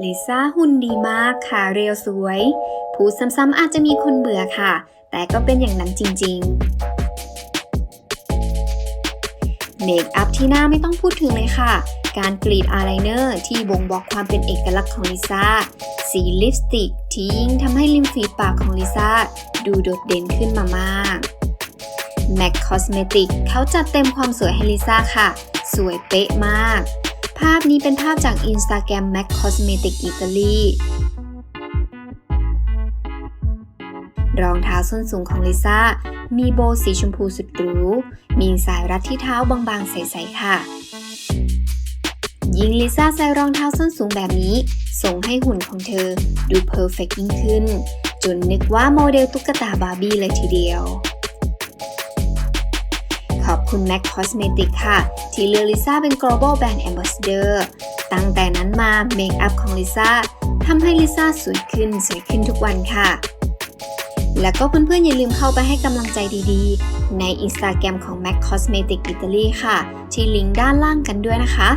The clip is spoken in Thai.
ลิซ่าหุ่นดีมากขาเรียวสวย พูดซ้ำๆอาจจะมีคนเบื่อค่ะ แต่ก็เป็นอย่างนั้นจริงๆ เมคอัพที่หน้าไม่ต้องพูดถึงเลยค่ะ การกรีดอายไลเนอร์ที่บ่งบอกความเป็นเอกลักษณ์ของลิซ่า สีลิปสติกที่ยิ่งทำให้ริมฝีปากของลิซ่าดูโดดเด่นขึ้นมามาก MAC Cosmetic เขาจัดเต็มความสวยให้ลิซ่าค่ะ สวยเป๊ะมาก ภาพนี้เป็นภาพจาก Instagram MAC Cosmetic Italy รองเท้าส้นสูงของลิซ่า มีโบว์สีชมพูสุดหรู มีสายรัดที่เท้าบางๆ ใสๆ ค่ะ ยิ่งลิซ่าใส่รองเท้าส้นสูงแบบนี้ ส่งให้หุ่นของเธอดูเพอร์เฟกยิ่งขึ้น จนนึกว่าโมเดลตุ๊กตาบาร์บี้เลยทีเดียว อบคุณ MAC Cosmetic ค่ะ ที่เลือกลิซ่าเป็น global brand ambassador ตั้งแต่นั้นมาเมคอัพของลิซ่าทำให้ลิซ่าสวยขึ้นสวยขึ้นทุกวันค่ะ แล้วก็เพื่อนๆอย่าลืมเข้าไปให้กำลังใจดีๆ ใน Instagram ของ MAC Cosmetic Italy ค่ะ ที่ลิงก์ด้านล่างกันด้วยนะคะ